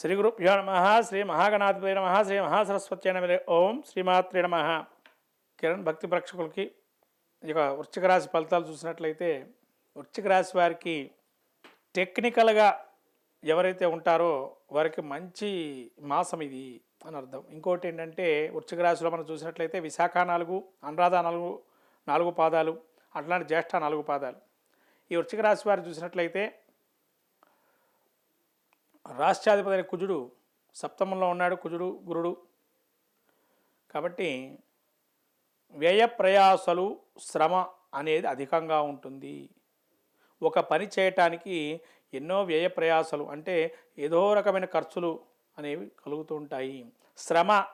శ్రీ గురుభ్యో నమ శ్రీ మహాగణాధిపతి నమ శ్రీ మహాసరస్వతి నమ ఓం శ్రీమాత్రి నమ. కిరణ్ భక్తి ప్రేక్షకులకి ఇక వృశ్చిక రాశి ఫలితాలు చూసినట్లయితే వృశ్చిక రాశి వారికి టెక్నికల్గా ఎవరైతే ఉంటారో వారికి మంచి మాసం ఇది అని అర్థం. ఇంకోటి ఏంటంటే వృశ్చిక రాశిలో మనం చూసినట్లయితే విశాఖ నాలుగు అనురాధ నాలుగు నాలుగు పాదాలు అట్లాంటి జ్యేష్ఠ నాలుగు పాదాలు. ఈ వృశ్చిక రాశి వారు చూసినట్లయితే రాష్ట్రాధిపతి కుజుడు సప్తమంలో ఉన్నాడు కుజుడు గురుడు. కాబట్టి వ్యయ ప్రయాసలు శ్రమ అనేది అధికంగా ఉంటుంది. ఒక పని చేయటానికి ఎన్నో వ్యయ ప్రయాసలు అంటే ఏదో రకమైన ఖర్చులు అనేవి కలుగుతూ ఉంటాయి. శ్రమ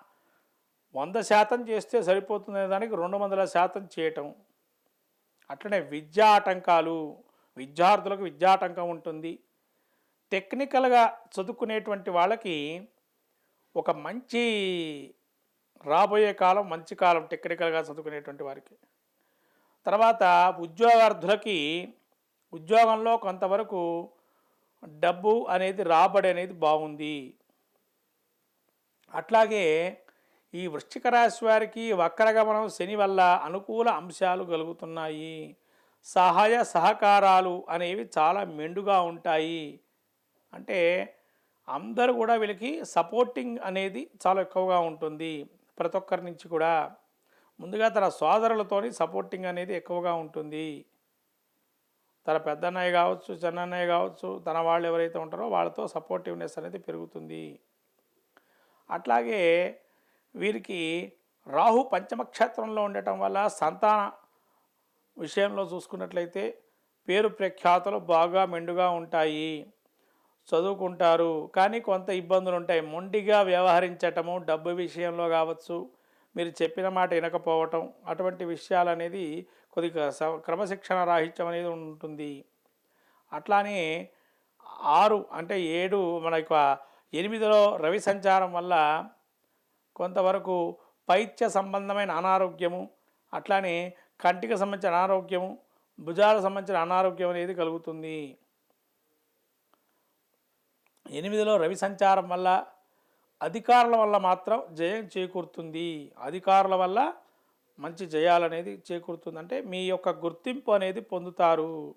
వంద శాతం చేస్తే సరిపోతుందనే దానికి రెండు వందల శాతం చేయటం. అట్లనే విద్యా ఆటంకాలు విద్యార్థులకు విద్యాటంకం ఉంటుంది. టెక్నికల్గా చదువుకునేటువంటి వాళ్ళకి ఒక మంచి రాబోయే కాలం మంచి కాలం టెక్నికల్గా చదువుకునేటువంటి వారికి. తర్వాత ఉద్యోగార్థులకి ఉద్యోగంలో కొంతవరకు డబ్బు అనేది రాబడి అనేది బాగుంది. అట్లాగే ఈ వృశ్చిక రాశి వారికి వక్రగమనం శని వల్ల అనుకూల అంశాలు కలుగుతున్నాయి. సహాయ సహకారాలు అనేవి చాలా మెండుగా ఉంటాయి. అంటే అందరూ కూడా వీళ్ళకి సపోర్టింగ్ అనేది చాలా ఎక్కువగా ఉంటుంది. ప్రతి ఒక్కరి నుంచి కూడా ముందుగా తన సోదరులతోని సపోర్టింగ్ అనేది ఎక్కువగా ఉంటుంది. తన పెద్దన్నయ్య కావచ్చు చిన్నన్నయ్య కావచ్చు తన వాళ్ళు ఎవరైతే ఉంటారో వాళ్ళతో సపోర్టివ్నెస్ అనేది పెరుగుతుంది. అట్లాగే వీరికి రాహు పంచమక్షేత్రంలో ఉండటం వల్ల సంతాన విషయంలో చూసుకున్నట్లయితే పేరు ప్రఖ్యాతలు బాగా మెండుగా ఉంటాయి. చదువుకుంటారు. కానీ కొంత ఇబ్బందులు ఉంటాయి మొండిగా వ్యవహరించటము డబ్బు విషయంలో కావచ్చు మీరు చెప్పిన మాట వినకపోవటం అటువంటి విషయాలు అనేది కొద్దిగా క్రమశిక్షణ రాహిత్యం అనేది ఉంటుంది. అట్లానే ఆరు అంటే ఏడు మన యొక్క ఎనిమిదిలో రవి సంచారం వల్ల కొంతవరకు పైత్య సంబంధమైన అనారోగ్యము అట్లానే కంటికి సంబంధించిన అనారోగ్యము భుజాలకు సంబంధించిన అనారోగ్యం అనేది కలుగుతుంది. ఎనిమిదిలో రవి సంచారం వల్ల అధికారుల వల్ల మాత్రం జయం చేకూరుతుంది. అధికారుల వల్ల మంచి జయాలనేది చేకూరుతుంది. అంటే మీ యొక్క గుర్తింపు అనేది పొందుతారు.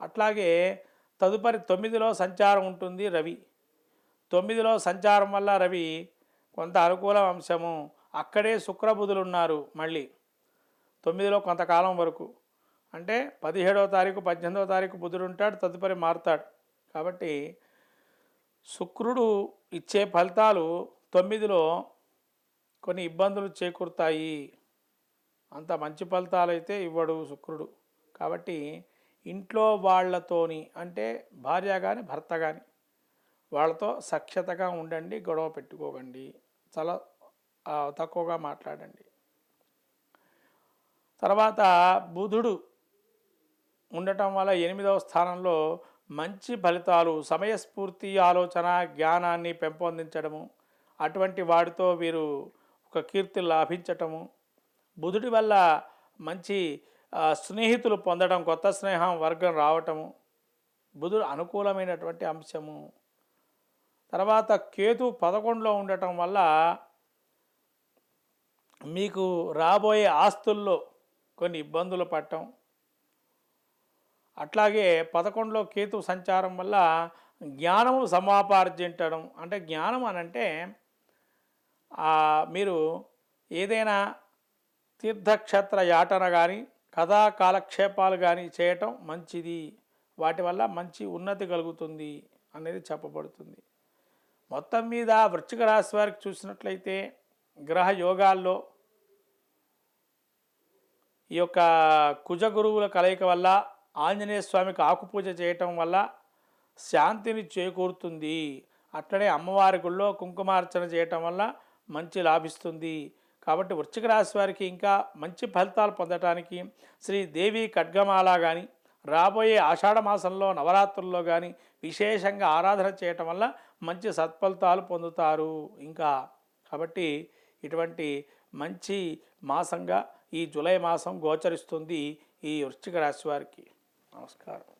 అట్లాగే తదుపరి తొమ్మిదిలో సంచారం ఉంటుంది రవి. తొమ్మిదిలో సంచారం వల్ల రవి కొంత అనుకూల అంశము. అక్కడే శుక్రబుధులు ఉన్నారు మళ్ళీ. తొమ్మిదిలో కొంతకాలం వరకు. అంటే పదిహేడవ తారీఖు పద్దెనిమిదవ తారీఖు బుధుడు ఉంటాడు తదుపరి మారుతాడు. కాబట్టి శుక్రుడు ఇచ్చే ఫలితాలు తొమ్మిదిలో కొన్ని ఇబ్బందులు చేకూరుతాయి. అంత మంచి ఫలితాలు అయితే ఇవ్వడు శుక్రుడు. కాబట్టి ఇంట్లో వాళ్ళతోని అంటే భార్య కానీ భర్త కానీ వాళ్ళతో సఖ్యతగా ఉండండి గొడవ పెట్టుకోకండి. చాలా తక్కువగా మాట్లాడండి. తర్వాత బుధుడు ఉండటం వల్ల ఎనిమిదవ స్థానంలో మంచి ఫలితాలు సమయస్ఫూర్తి ఆలోచన జ్ఞానాన్ని పెంపొందించడము అటువంటి వాడితో వీరు ఒక కీర్తి లాభించటము బుధుడి వల్ల మంచి స్నేహితులు పొందడం కొత్త స్నేహం వర్గం రావటము బుధుడు అనుకూలమైనటువంటి అంశము. తర్వాత కేతు పదకొండులో ఉండటం వల్ల మీకు రాబోయే ఆస్తుల్లో కొన్ని ఇబ్బందులు పడటం అట్లాగే పదకొండులో కేతు సంచారం వల్ల జ్ఞానము సమాపార్జించడం. అంటే జ్ఞానం అనంటే మీరు ఏదైనా తీర్థక్షేత్ర యాటన కానీ కథా కాలక్షేపాలు కానీ చేయటం మంచిది. వాటి వల్ల మంచి ఉన్నతి కలుగుతుంది అనేది చెప్పబడుతుంది. మొత్తం మీద వృశ్చిక రాశి వారికి చూసినట్లయితే గ్రహ యోగాల్లో ఈ యొక్క కుజ గురువుల కలయిక వల్ల ఆంజనేయ స్వామికి ఆకుపూజ చేయటం వల్ల శాంతిని చేకూరుతుంది. అట్లనే అమ్మవారి గుళ్ళో కుంకుమార్చన చేయటం వల్ల మంచి లాభిస్తుంది. కాబట్టి వృశ్చిక రాశి వారికి ఇంకా మంచి ఫలితాలు పొందటానికి శ్రీ దేవి ఖడ్గమాల కానీ రాబోయే ఆషాఢ మాసంలో నవరాత్రుల్లో కానీ విశేషంగా ఆరాధన చేయటం వల్ల మంచి సత్ఫలితాలు పొందుతారు. ఇంకా కాబట్టి ఇటువంటి మంచి మాసంగా ఈ జూలై మాసం గోచరిస్తుంది ఈ వృశ్చిక రాశి వారికి. നമസ്കാരം.